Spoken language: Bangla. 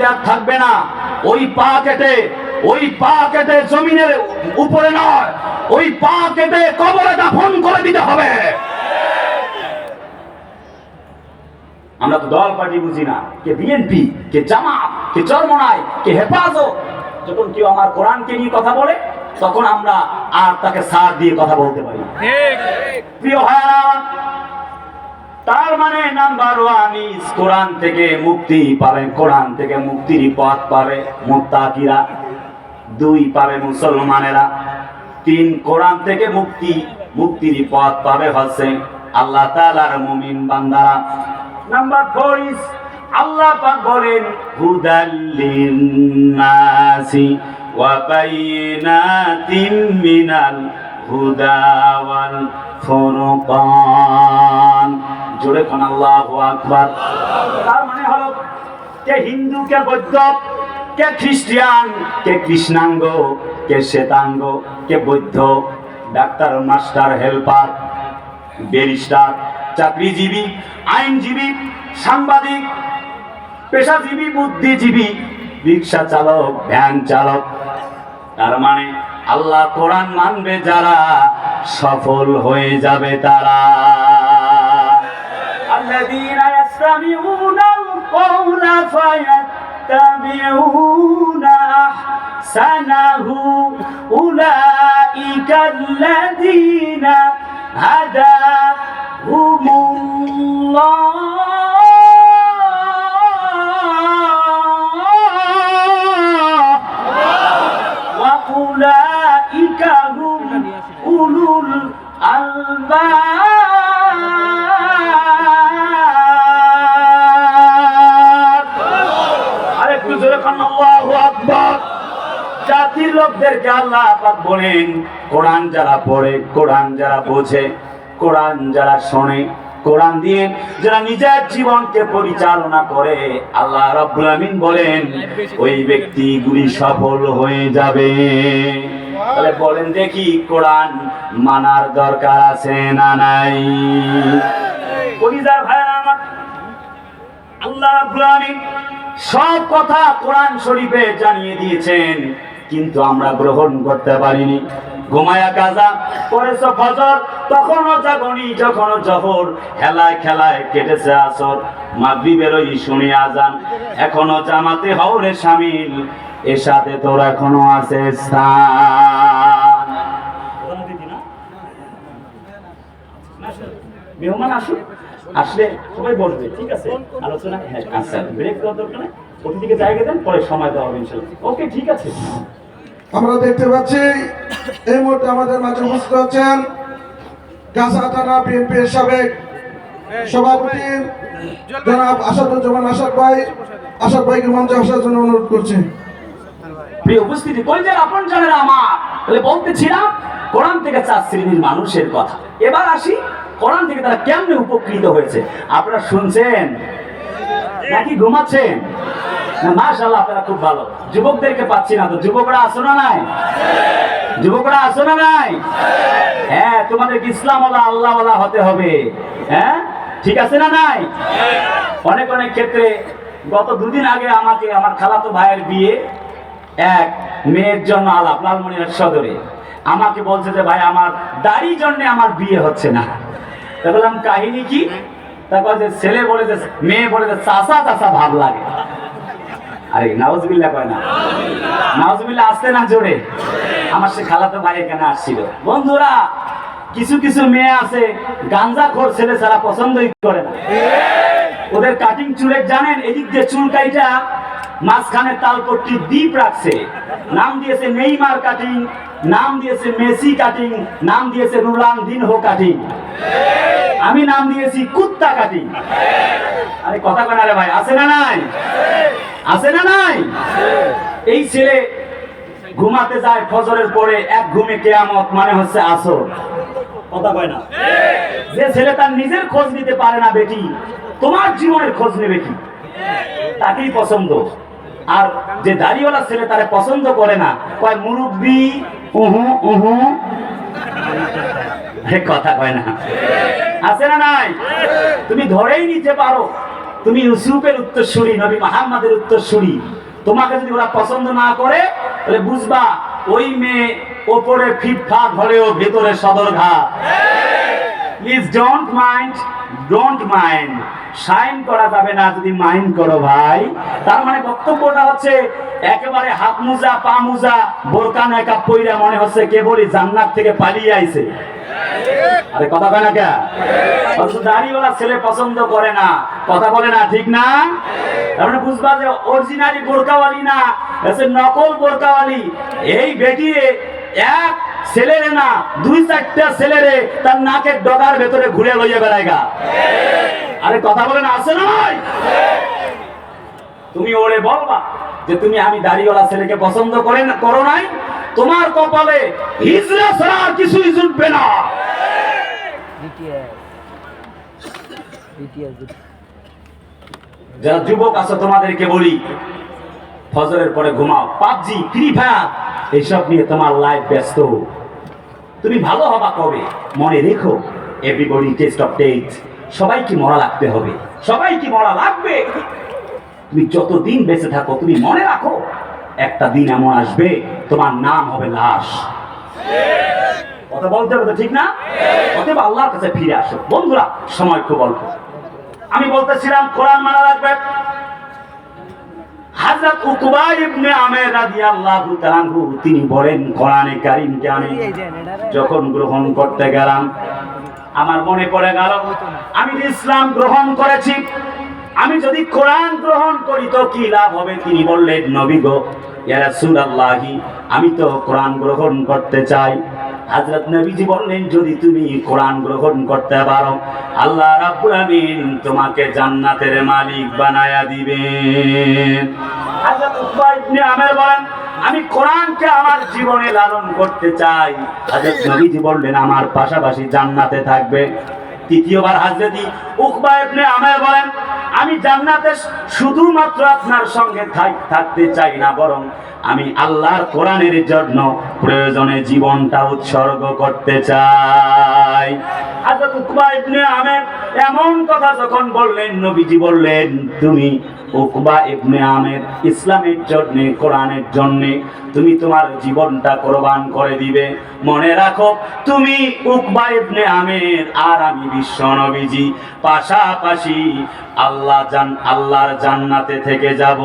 মাটিতে আর থাকবে না। ওই পা কেটে ওই পা কেটে জমিনের উপরে নয় ওই পা কেটে কবরে দাফন করে দিতে হবে। আমরা তো দল পার্টি বুঝি না কে বিএনপি কে জামাত কে চরমনায় কে হেফাজত। যখন কেউ আমার কোরআনকে নিয়ে কথা বলে তখন আমরা আর তাকে সার দিয়ে কথা বলতে পারি। প্রিয় ভাইরা তার মানে নাম্বার ওয়ান ইস কোরআন থেকে মুক্তি পাবে, কোরআন থেকে মুক্তির পথ পাবে মুত্তাকিরা, দুই পাবে মুসলমানেরা, তিন কোরআন থেকে মুক্তি, মুক্তির পথ পাবে হচ্ছে আল্লাহ তাআলার মুমিন বান্দারা। নাম্বার ফোর ইস আল্লাহ পাক বলেন হুদাল্লিন নাসি মিনাল ফুরকান। জোরে কোন আল্লাহু আকবার। তার মানে হলো, কে হিন্দু, কে বৌদ্ধ, কে খ্রিস্টিয়ান কে কৃষ্ণাঙ্গ, কে শ্বেতাঙ্গ, কে বৌদ্ধ, ডাক্তার, মাস্টার, হেল্পার, ব্যারিস্টার, চাকরিজীবী, আইনজীবী, সাংবাদিক, পেশাজীবী, বুদ্ধিজীবী, রিক্সা চালক, ভ্যান চালক। তার মানে আল্লাহ কোরআন মানবে যারা, সফল হয়ে যাবে তারা। الذين يستمعون القول فيتبعون أحسنه. أولئك الذين هداهم الله. জাতির লোকদেরকে আল্লাহ পাক বলেন, কোরআন যারা পড়ে, কোরআন যারা বোঝে, কোরআন যারা শোনে, কোরআন দিয়ে যারা নিজের জীবনকে পরিচালনা করে, আল্লাহ রাব্বুল আমিন বলেন, ওই ব্যক্তিগুলি সফল হয়ে যাবে। তাহলে বলেন দেখি কোরআন মানার দরকার আছে না নাই? পরিজার ভাই আমার, আল্লাহ রাব্বুল আমিন সব কথা কোরআন শরীফে জানিয়ে দিয়েছেন। কিন্তু আমরা গ্রহণ করতে পারিনি। ঘুমায়া কাজা করেছ ফজর, তখনও জাগনি, যখনও জহর, খেলায় খেলায় কেটেছে আসর। মাগরিবের বেরোই শুনে আজান, এখনও জামাতে হওরে সামিল এর সাথে তোর এখনও আছে স্থান। মেহমান আসুন আসলে সবাই বসবে ঠিক আছে? আলোচনা হ্যাঁ আচ্ছা ব্রেক দেওয়ার দরকার নেই। অতিথিকে জায়গা দেন পরে সময় দেওয়া হবে ইনশাল্লাহ ওকে ঠিক আছে। আমরা দেখতে পাচ্ছি এই মুহূর্তে আমাদের মাঝে উপস্থিত আছেন গাছা থানা বিএনপির সাবেক সভাপতি জনাব আসাদুজ্জামান আসাদ ভাই। আসাদ ভাইকে মঞ্চে আসার জন্য অনুরোধ করছি। প্রিয় উপস্থিতি কই আপন জানেন আমার? তাহলে বলতেছিলাম কোরআন থেকে চার শ্রেণির মানুষের কথা। এবার আসি কোরআন থেকে তারা কেমনে উপকৃত হয়েছে? আপনারা শুনছেন? নাকি ঘুমাচ্ছেন? না, মাশাআল্লাহ, আপনারা খুব ভালো। যুবকদেরকে পাচ্ছি না তো। যুবকরা আসো না নাই? যুবকরা আসো না নাই? হ্যাঁ তোমাদেরকে ইসলাম আল্লাহ আল্লাহ হতে হবে। হ্যাঁ ঠিক আছে না নাই? অনেক অনেক ক্ষেত্রে গত দুদিন আগে আমাকে, আমার খালাতো ভাইয়ের বিয়ে এক মেয়ের জন্য আলাপ, লালমনিরহাট সদরে। আমাকে বলছে যে, ভাই, আমার দাড়ি জন্য আমার বিয়ে হচ্ছে না। বললাম কাহিনী কি? তারপর যে ছেলে বলে যে, মেয়ে বলে যে চাষা চাষা ভাব লাগে। আরে নাউজবিল্লা কয় না? নাউজবিল্লা আসতে না জোরে? আমার সে খালাতো ভাই এখানে আসছিল। বন্ধুরা, কিছু কিছু মেয়ে আছে, গাঞ্জা খোর ছেলে ছাড়া পছন্দই করে না। ওদের কাটিং চুলের, জানেন, এদিক দিয়ে চুল কাইটা মাঝখানে তালপট্টি দ্বীপ রাখছে। নাম দিয়েছে নেইমার কাটিং নাম দিয়েছে মেসি কাটিং নাম দিয়েছে রুলান্দিনহো কাটিং আমি নাম দিয়েছি কুত্তা কাটিং আরে, কথা কেন রে ভাই, আছে না নাই? আছে না নাই? এই ছেলে ঘুমাতে যায় ফজরের পরে, এক ঘুমে কেয়ামত মানে হচ্ছে আসর। কথা কয় না? যে ছেলে তার নিজের খোঁজ নিতে পারে না বেটি, তোমার জীবনের খোঁজ নেবে কি? তাকেই পছন্দ। আর যে দাড়িওয়ালা ছেলে তারে পছন্দ করে না, কয় মুরব্বি, উহু উহু কথা কয় না। আছে না নাই? তুমি ধরেই নিতে পারো। তুমি ইউসুফের উত্তরসূরি, নবী মাহাম্মাদের উত্তরসূরি। তোমাকে যদি ওরা পছন্দ না করে, তাহলে বুঝবা, ওই মেয়ে ওপরে ফিটফাট হলেও ভেতরে সদরঘা please don't mind don't mind sign করা যাবে না, যদি মাইন্ড করো ভাই। তার মানে বক্তব্যটা হচ্ছে, একেবারে হাত মুজা, পা মুজা, বোরকা নেকা পইরা মনে হচ্ছে কেবলই জান্নাত থেকে পালিয়ে আইছে। আরে কথা কয় না কে? দাড়িওয়ালা ছেলে পছন্দ করে না। কথা বলে না, ঠিক না? তার মানে বুঝবা যে বোরকাওয়ালি না নকল বোরকাওয়ালি। এই এক না, দুই চারটা তার নাকের ডগার ভেতরে ঘুরে লইয়া বেড়ায়গা আরে কথা আছে না? তুমি ওরে বলবা যে তুমি আমি দাড়িওয়ালা ছেলেকে পছন্দ করে করো নাই? তোমার কপালে হিজরা ছাড়া আর কিছুই জুটবে না। যারা যুবক আছে তোমাদেরকে বলি ফজরের পরে ঘুমাও। পাবজি ফ্রি ফায়ার এইসব নিয়ে তোমার লাইফ ব্যস্ত। তুমি ভালো হবা কবে? মনে রেখো এভরিবডি টেস্ট অফ ডেট সবাইকে মরা লাগতে হবে। সবাইকে মরা লাগবে। তুমি যতদিন বেঁচে থাকো তুমি মনে রাখো একটা দিন এমন আসবে তোমার নাম হবে লাশ। কথা বলতে হবে তো ঠিক না? অতএব আল্লাহর কাছে ফিরে আসো। বন্ধুরা সময় খুব অল্প। আমি বলতেছিলাম, কোরআন মানা রাখবে হযরত উকবা ইবনে আমের রাদিয়াল্লাহু তাআলা আনহু তিনি বলেন, কোরআনে কারীমকে আমি যখন গ্রহণ করতে গেলাম, আমার মনে পড়ে গেল, আমি ইসলাম গ্রহণ করেছি, আমি যদি কোরআন গ্রহণ করি তো কি লাভ হবে? তিনি বললেন, নবী গো, ইয়া রাসূলুল্লাহি, আমি তো কোরআন গ্রহণ করতে চাই। হযরত নবীজি বললেন, যদি তুমি কোরআন গ্রহণ করতে পারো, আল্লাহ রাব্বুল আমিন তোমাকে জান্নাতের মালিক বানায়া দিবেন। হযরত উকবা ইবনে আমের বলেন, আমি কোরআনকে আমার জীবনে লালন করতে চাই। হযরত নবীজি বললেন, আমার পাশাপাশি জান্নাতে থাকবে। তৃতীয়বার হাজরতি উকবা ইবনে আমের বলেন, আমি জান্নাতে শুধুমাত্র আপনার সঙ্গে থাক- থাকতে চাই না, বরং আমি আল্লাহর কোরআনের জন্য প্রয়োজনে জীবনটা উৎসর্গ করতে চাই। হযরত উকবা ইবনে আমের এমন কথা যখন বললেন, নবীজি বললেন, তুমি উকবা ইবনে আমের ইসলামের জন্য, কোরআনের জন্য তুমি তোমার জীবনটা কোরবান করে দিবে। মনে রাখো, তুমি উকবা ইবনে আমের আর আমি বিশ্ব নবীজি। পাশাপাশি আল্লাহ জান, আল্লাহর জান্নাতে থেকে যাব।